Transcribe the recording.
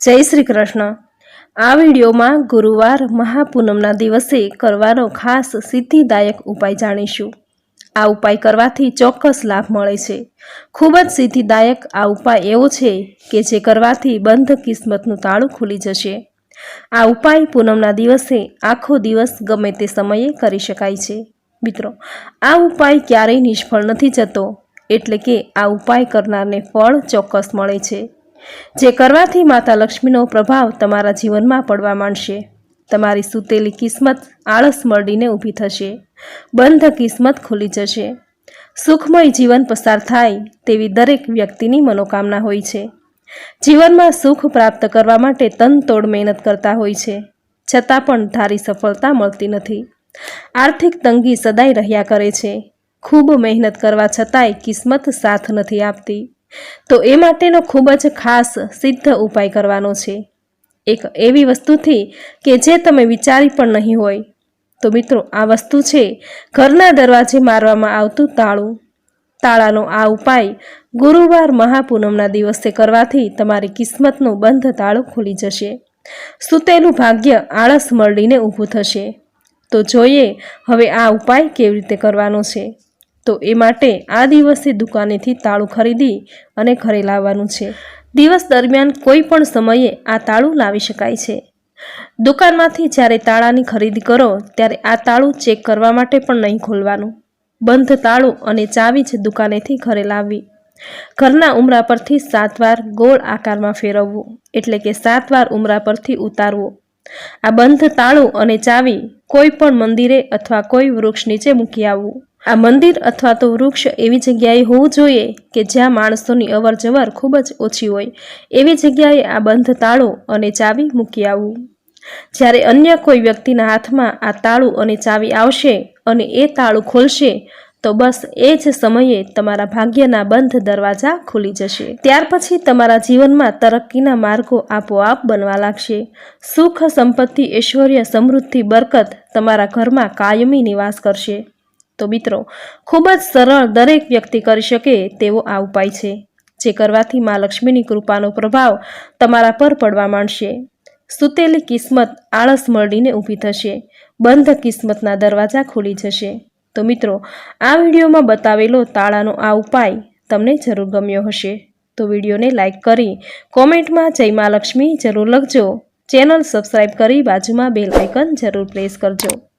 જય શ્રી કૃષ્ણ. આ વિડીયોમાં ગુરુવાર મહાપૂનમના દિવસે કરવાનો ખાસ સિદ્ધિદાયક ઉપાય જાણીશું. આ ઉપાય કરવાથી ચોક્કસ લાભ મળે છે. ખૂબ જ સિદ્ધિદાયક આ ઉપાય એવો છે કે જે કરવાથી બંધ કિસ્મતનું તાળું ખુલી જશે. આ ઉપાય પૂનમના દિવસે આખો દિવસ ગમે તે સમયે કરી શકાય છે. મિત્રો, આ ઉપાય ક્યારેય નિષ્ફળ નથી જતો. એટલે કે આ ઉપાય કરનારને ફળ ચોક્કસ મળે છે. જે કરવાથી માતા લક્ષ્મીનો પ્રભાવ તમારા જીવનમાં પડવા માંડશે. તમારી સૂતેલી કિસ્મત આળસ મળીને ઊભી થશે. બંધ કિસ્મત ખુલી જશે. સુખમય જીવન પસાર થાય તેવી દરેક વ્યક્તિની મનોકામના હોય છે. જીવનમાં સુખ પ્રાપ્ત કરવા માટે તનતોડ મહેનત કરતા હોય છે. છતાં પણ ધારી સફળતા મળતી નથી. આર્થિક તંગી સદાય રહ્યા કરે છે. ખૂબ મહેનત કરવા છતાંય કિસ્મત સાથ નથી આપતી. તો એ માટેનો ખૂબ જ ખાસ સિદ્ધ ઉપાય કરવાનો છે. એક એવી વસ્તુથી કે જે તમે વિચારી પણ નહીં હોય. તો મિત્રો, આ વસ્તુ છે ઘરના દરવાજે મારવામાં આવતું તાળું. તાળાનો આ ઉપાય ગુરુવાર મહાપૂનમના દિવસે કરવાથી તમારી કિસ્મતનું બંધ તાળું ખુલી જશે. સૂતેલું ભાગ્ય આળસ મળીને ઊભું થશે. તો જોઈએ હવે આ ઉપાય કેવી રીતે કરવાનો છે. તો એ માટે આ દિવસે દુકાનેથી તાળું ખરીદી અને ઘરે લાવવાનું છે. દિવસ દરમિયાન કોઈ પણ સમયે આ તાળું લાવી શકાય છે. દુકાનમાંથી જ્યારે તાળાની ખરીદી કરો, ત્યારે આ તાળું ચેક કરવા માટે પણ નહીં ખોલવાનું. બંધ તાળું અને ચાવી જ દુકાનેથી ઘરે લાવવી. ઘરના ઉમરા પરથી સાત વાર ગોળ આકારમાં ફેરવવું, એટલે કે સાત વાર ઉમરા પરથી ઉતારવું. આ બંધ તાળું અને ચાવી કોઈ પણ મંદિરે અથવા કોઈ વૃક્ષ નીચે મૂકી આવવું. આ મંદિર અથવા તો વૃક્ષ એવી જગ્યાએ હોવું જોઈએ કે જ્યાં માણસોની અવર જવર ખૂબ જ ઓછી હોય. એવી જગ્યાએ આ બંધ તાળું અને ચાવી મૂકી આવવું જ્યારે અન્ય કોઈ વ્યક્તિના હાથમાં આ તાળું અને ચાવી આવશે અને એ તાળું ખોલશે, તો બસ એ જ સમયે તમારા ભાગ્યના બંધ દરવાજા ખુલી જશે. ત્યાર પછી તમારા જીવનમાં તરક્કીના માર્ગો આપોઆપ બનવા લાગશે. સુખ, સંપત્તિ, ઐશ્વર્ય, સમૃદ્ધિ, બરકત તમારા ઘરમાં કાયમી નિવાસ કરશે. તો મિત્રો, ખૂબ જ સરળ દરેક વ્યક્તિ કરી શકે તેવો આ ઉપાય છે, જે કરવાથી મા લક્ષ્મીની કૃપાનો પ્રભાવ તમારા પર પડવા માંડશે. સૂતેલી કિસ્મત આળસ મળીને ઊભી થશે, બંધ કિસ્મતના દરવાજા ખુલી જશે. તો મિત્રો, આ વિડીયોમાં બતાવેલો તાળાનો આ ઉપાય તમને જરૂર ગમ્યો હશે. તો વિડીયોને લાઇક કરી કોમેન્ટમાં જય મા લક્ષ્મી જરૂર લખજો. ચેનલ સબસ્ક્રાઈબ કરી બાજુમાં બેલ આઇકન જરૂર પ્રેસ કરજો.